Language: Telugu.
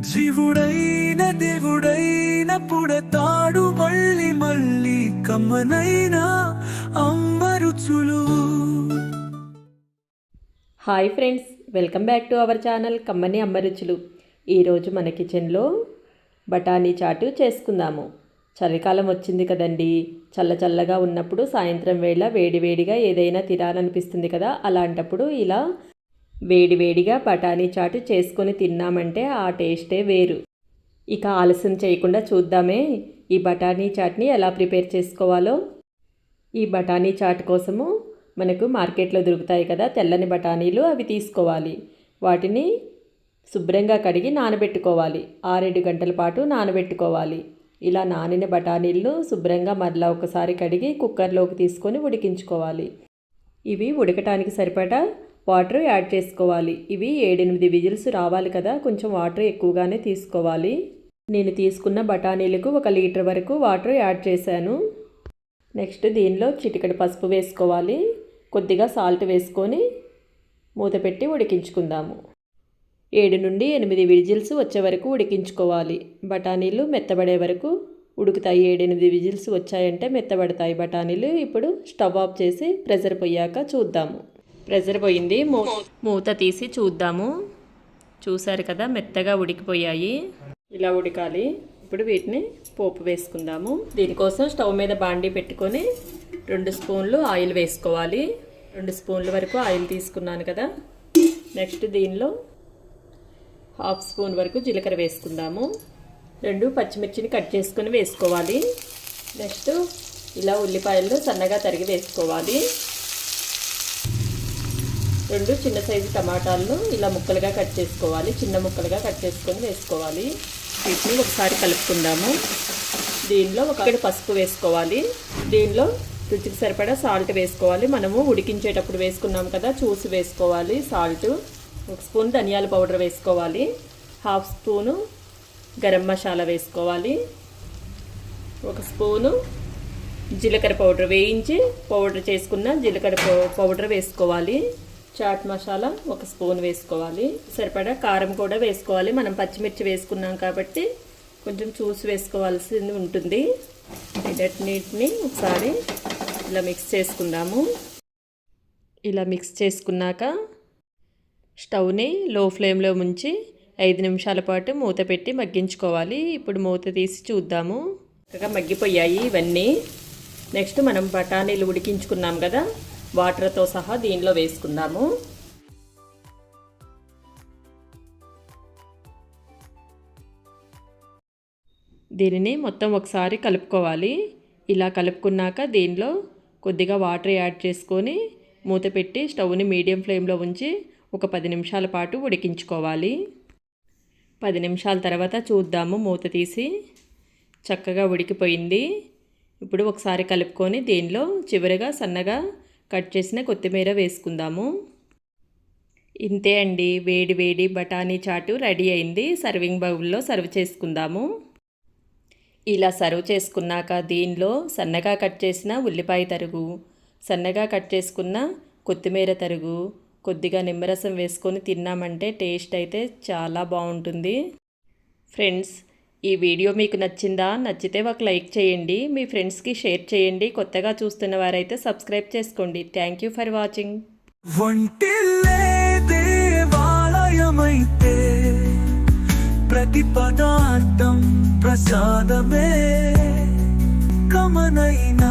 జీవుడైన దేవుడైన పుడతాడు మళ్ళీ మళ్ళీ కమ్మనైన అమ్మరుచులు hi friends welcome back to our channel కమ్మని అమ్మ రుచులు ఈరోజు మన కిచెన్లో బఠానీ చాటు చేసుకుందాము. చలికాలం వచ్చింది కదండి చల్ల చల్లగా ఉన్నప్పుడు సాయంత్రం వేళ వేడివేడిగా ఏదైనా తినాలనిపిస్తుంది కదా అలాంటప్పుడు ఇలా వేడివేడిగా బఠానీ చాటు చేసుకొని తిన్నామంటే ఆ టేస్టే వేరు. ఇక ఆలస్యం చేయకుండా చూద్దామే ఈ బఠానీ చాట్ని ఎలా ప్రిపేర్ చేసుకోవాలో? ఈ బఠానీ చాట్ కోసము మనకు మార్కెట్లో దొరుకుతాయి కదా తెల్లని బఠానీలు అవి తీసుకోవాలి. వాటిని శుభ్రంగా కడిగి నానబెట్టుకోవాలి. ఆరేడు గంటల పాటు నానబెట్టుకోవాలి. ఇలా నానిన బఠానీలను శుభ్రంగా మరలా ఒకసారి కడిగి కుక్కర్లోకి తీసుకొని ఉడికించుకోవాలి. ఇవి ఉడకటానికి సరిపడా వాటర్ యాడ్ చేసుకోవాలి. ఇవి ఏడెనిమిది విజిల్స్ రావాలి కదా కొంచెం వాటర్ ఎక్కువగానే తీసుకోవాలి. నేను తీసుకున్న బఠానీలకు ఒక లీటర్ వరకు వాటర్ యాడ్ చేశాను. నెక్స్ట్ దీనిలో చిటికడి పసుపు వేసుకోవాలి. కొద్దిగా సాల్ట్ వేసుకొని మూత పెట్టి ఉడికించుకుందాము. ఏడు నుండి ఎనిమిది విజిల్స్ వచ్చే వరకు ఉడికించుకోవాలి. బఠానీలు మెత్తబడే వరకు ఉడుకుతాయి. ఏడెనిమిది విజిల్స్ వచ్చాయంటే మెత్తబడతాయి బఠానీలు. ఇప్పుడు స్టవ్ ఆఫ్ చేసి ప్రెజర్ పోయాక చూద్దాము. ప్రెజర్ పోయింది. మూ మూత తీసి చూద్దాము. చూసారు కదా మెత్తగా ఉడికిపోయాయి. ఇలా ఉడకాలి. ఇప్పుడు వీటిని పోపు వేసుకుందాము. దీనికోసం స్టవ్ మీద బాండీ పెట్టుకొని రెండు స్పూన్లు ఆయిల్ వేసుకోవాలి. రెండు స్పూన్ల వరకు ఆయిల్ తీసుకున్నాను కదా. నెక్స్ట్ దీనిలో హాఫ్ స్పూన్ వరకు జీలకర్ర వేసుకుందాము. రెండు పచ్చిమిర్చిని కట్ చేసుకొని వేసుకోవాలి. నెక్స్ట్ ఇలా ఉల్లిపాయలు సన్నగా తరిగి వేసుకోవాలి. రెండు చిన్న సైజు టమాటాలను ఇలా ముక్కలుగా కట్ చేసుకోవాలి. చిన్న ముక్కలుగా కట్ చేసుకొని వేసుకోవాలి. వీటిని ఒకసారి కలుపుకుందాము. దీనిలో ఒకటి పసుపు వేసుకోవాలి. దీనిలో రుచికి సరిపడా సాల్ట్ వేసుకోవాలి. మనము ఉడికించేటప్పుడు వేసుకున్నాం కదా చూసి వేసుకోవాలి సాల్ట్ ఒక స్పూన్ ధనియాల పౌడర్ వేసుకోవాలి. హాఫ్ స్పూను గరం మసాలా వేసుకోవాలి. ఒక స్పూను జీలకర్ర పౌడర్ వేయించి పౌడర్ చేసుకున్న జీలకర్ర పౌడర్ వేసుకోవాలి. చాట్ మసాలా ఒక స్పూన్ వేసుకోవాలి. సరిపడా కారం కూడా వేసుకోవాలి. మనం పచ్చిమిర్చి వేసుకున్నాం కాబట్టి కొంచెం చూసి వేసుకోవాల్సింది ఉంటుంది. వీటన్నిటిని ఒకసారి ఇలా మిక్స్ చేసుకుందాము. ఇలా మిక్స్ చేసుకున్నాక స్టవ్ని లో ఫ్లేమ్లో ఉంచి ఐదు నిమిషాల పాటు మూత పెట్టి మగ్గించుకోవాలి. ఇప్పుడు మూత తీసి చూద్దాము. చక్కగా మగ్గిపోయాయి ఇవన్నీ. నెక్స్ట్ మనం బఠానీలు ఉడికించుకున్నాం కదా. వాటర్తో సహా దీనిలో వేసుకుందాము. దీనిని మొత్తం ఒకసారి కలుపుకోవాలి. ఇలా కలుపుకున్నాక దీనిలో కొద్దిగా వాటర్ యాడ్ చేసుకొని మూత పెట్టి స్టవ్ని మీడియం ఫ్లేమ్లో ఉంచి ఒక పది నిమిషాల పాటు ఉడికించుకోవాలి. పది నిమిషాల తర్వాత చూద్దాము మూత తీసి. చక్కగా ఉడికిపోయింది. ఇప్పుడు ఒకసారి కలుపుకొని దీనిలో చివరిగా సన్నగా కట్ చేసిన కొత్తిమీర వేసుకుందాము. ఇంతే అండి. వేడి వేడి బఠానీ చాటు రెడీ అయింది. సర్వింగ్ బౌల్లో సర్వ్ చేసుకుందాము. ఇలా సర్వ్ చేసుకున్నాక దీనిలో సన్నగా కట్ చేసిన ఉల్లిపాయ తరుగు సన్నగా కట్ చేసుకున్న కొత్తిమీర తరుగు కొద్దిగా నిమ్మరసం వేసుకొని తిన్నామంటే టేస్ట్ అయితే చాలా బాగుంటుంది. ఫ్రెండ్స్ ఈ వీడియో మీకు నచ్చిందా? నచ్చితే ఒక లైక్ చేయండి. మీ ఫ్రెండ్స్కి షేర్ చేయండి. కొత్తగా చూస్తున్న వారైతే సబ్స్క్రైబ్ చేసుకోండి. Thank you for watching. దేవాలయమైతే ప్రతి పదార్థం ప్రసాదమే. కమనైన